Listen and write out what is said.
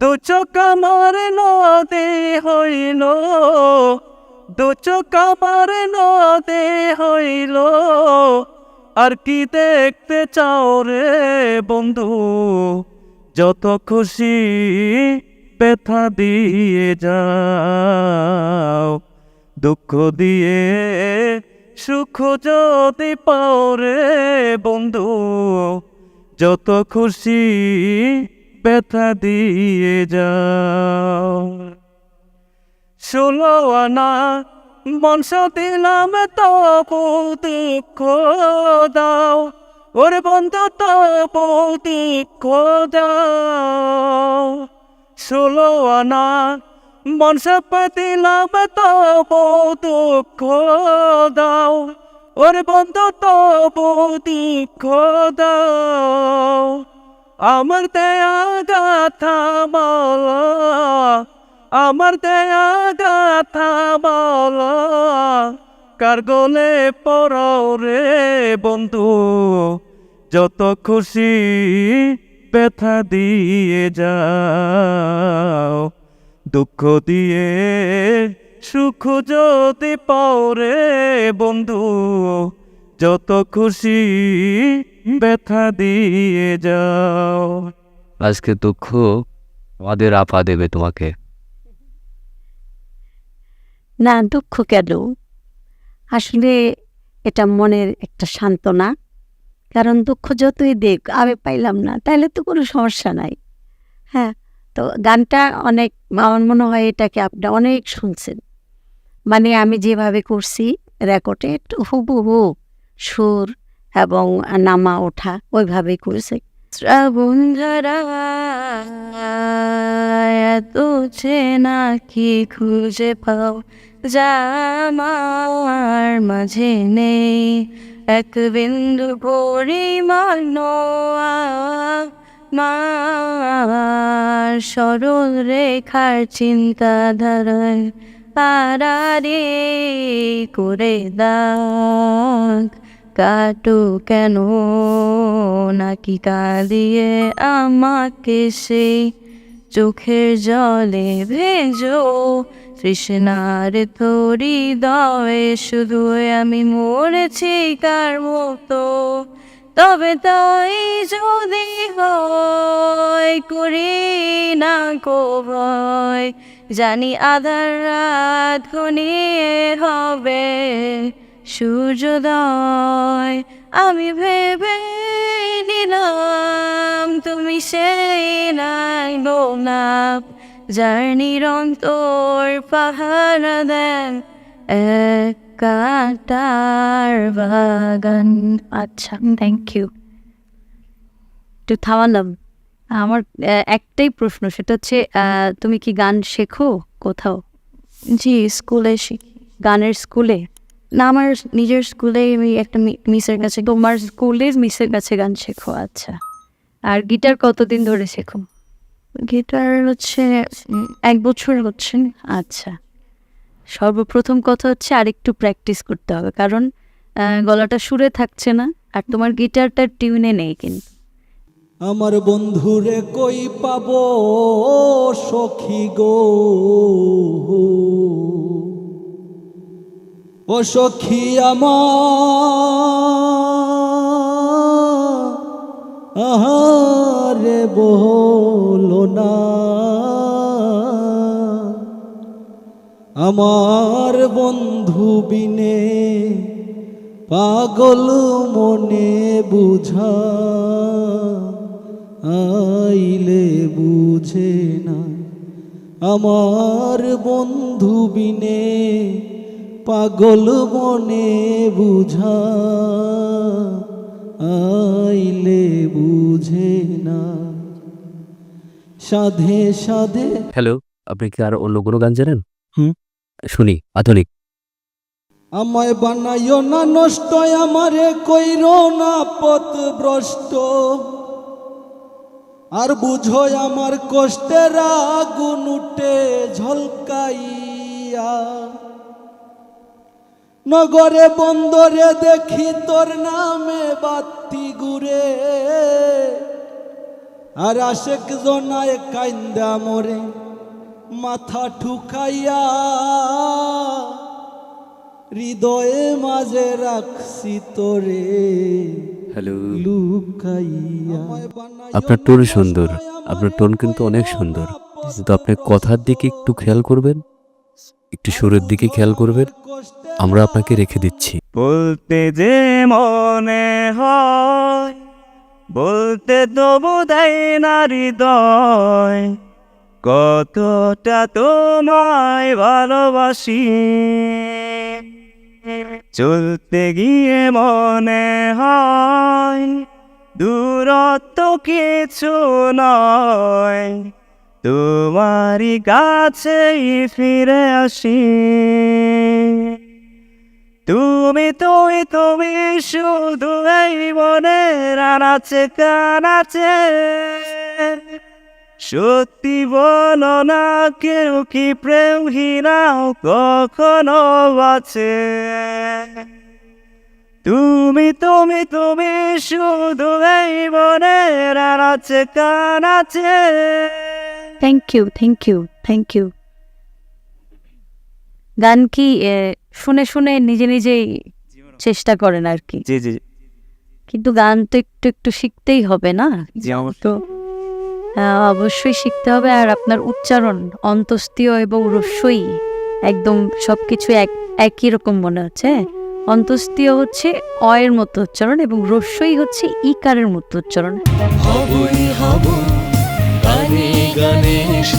দু চোখ আমার নদে হইল, দু চোখ আমার নদে হইল। আর কি দেখতে চাও রে বন্ধু, যত খুশি ব্যথা দিয়ে যাও। দুঃখ দিয়ে, সুখ যদি পাও রে বন্ধু, যত খুশি ব্যথা দিয়ে যাও। ষোলো আনা মনস দিলাম তবু দুঃখ দাও। ওরে বন্ধু তবু দুঃখ দাও। ষোলো আনা মনস দিলাম তবু দুঃখ দাও। ওরে বন্ধু তবু দুঃখ দাও। আমার দেয়া গাথা বলা, আমার দেয়া গাথা বলা, কার গলে রে বন্ধু? যত খুশি ব্যথা দিয়ে যাও, দুঃখ দিয়ে সুখ যদি পাও রে বন্ধু যত খুশি ব্যথা দিয়ে যাও। আজকে দুঃখ আমাদের আপা দেবে তোমাকে। না দুঃখ কেন? আসলে এটা মনের একটা সান্ত্বনা। কারণ দুঃখ যতই দেখ আমি পাইলাম না তাহলে তো কোনো সমস্যা নাই। হ্যাঁ তো গানটা অনেক আমার মনে হয় এটাকে আপনি অনেক শুনছেন। মানে আমি যেভাবে করছি রেকর্ডে একটু হুবহু সুর এবং নামা ওঠা ওইভাবেই করেছে। শ্রাবণ ধারা এত চেনা কি খুঁজে পাও যা মাঝে নেই। এক বিন্দু পরিমাণ মার সরল রেখার চিন্তাধারায় পারারে করে দাগ। কাটো কেন? নাকি কাঁদিয়ে আমাকে সেই চোখের জলে ভেজো? তৃষ্ণার তরি দয়ে শুধু আমি মরেছি কার মতো। তবে তাই যদি হয়, করি না কো ভয়। জানি আধার রাত ঘনিয়ে হবে। সূর্যোদয় আমি ভেবে নিলাম তুমি সেই নাই না যার নিরন্তর পাহারা দেন এক কাটার বাগান। আচ্ছা থ্যাংক ইউ একটু থামালাম। আমার একটাই প্রশ্ন সেটা হচ্ছে তুমি কি গান শেখো কোথাও? জি স্কুলে শিখি। গানের স্কুলে? না আমার নিজের স্কুলে আমি একটা মি- মিসের কাছে তোমার স্কুলের মিসের কাছে গান শেখো আচ্ছা। আর গিটার কতদিন ধরে শেখো? গিটার হচ্ছে এক বছর হচ্ছে। আচ্ছা। সর্বপ্রথম কথা হচ্ছে আরেকটু প্র্যাকটিস করতে হবে কারণ গলাটা সুরে থাকছে না আর তোমার গিটারটা টিউনে নেই কিন্তু। আমার বন্ধুরে কই পাবো সখী গো। ও সখী আমার, আহারে বলো না। আমার বন্ধু বিনে পাগল মনে বুঝা, আইলে বুঝে না। আমার বন্ধু বিনে পাগল মনে বুঝা আইলে বুঝে না। সাধে সাধে হ্যালো আপনি কি আর অন্য কোনো গান জানেন? হুম। শুনি আধুনিক। আমায় বানাইও না নষ্ট আমারে কইরো না পথ ভ্রষ্ট। আর বুঝো আমার কষ্টের আগুন উঠে ঝলকাইয়া। নগরে বন্দরে দেখি তোর নামে বাতি ঘুরে আর আশেক জনায় কাইন্দা মরে মাথা ঠুকাইয়া হৃদয়ে মাঝে রাখছি তোরে। হ্যালো। লুকাইয়া। আপনার টোন সুন্দর আপনার টোন কিন্তু অনেক সুন্দর। কিন্তু আপনি কথার দিকে একটু খেয়াল করবেন। একটু সুরের দিকে খেয়াল করবেন, আমরা আপনাকে রেখে দিচ্ছি। বলতে যে মনে হয়, বলতে তবু দেয় না হৃদয়, কতটা তোমায় ভালোবাসি। চলতে গিয়ে মনে হয়, দূরত্ব কিছু নয়। তোমারই কাছেই ফিরে আসি। তুমি তুমি তুমি শুধু এই মনের আনাচে, কানাচে। সত্যি বলো না, কেউ কি প্রেমহীনাও কখনো আছে। তুমি তুমি তুমি শুধু এই মনের আনাচে, কানাচে। Thank you thank you thank you গান কি শুনে শুনে নিজে নিজেই চেষ্টা করেন আর কি। জি জি। কিন্তু গান তো একটু একটু শিখতেই হবে না? তো হ্যাঁ, অবশ্যই শিখতে হবে আর আপনার উচ্চারণ অন্তস্তীয় এবং রস্যই একদম সব কিছু এক একই রকম মনে হচ্ছে। হ্যাঁ? অন্তস্তীয় হচ্ছে অয়ের মতো উচ্চারণ এবং রস্যই হচ্ছে ইকারের মতো উচ্চারণ। Ganesh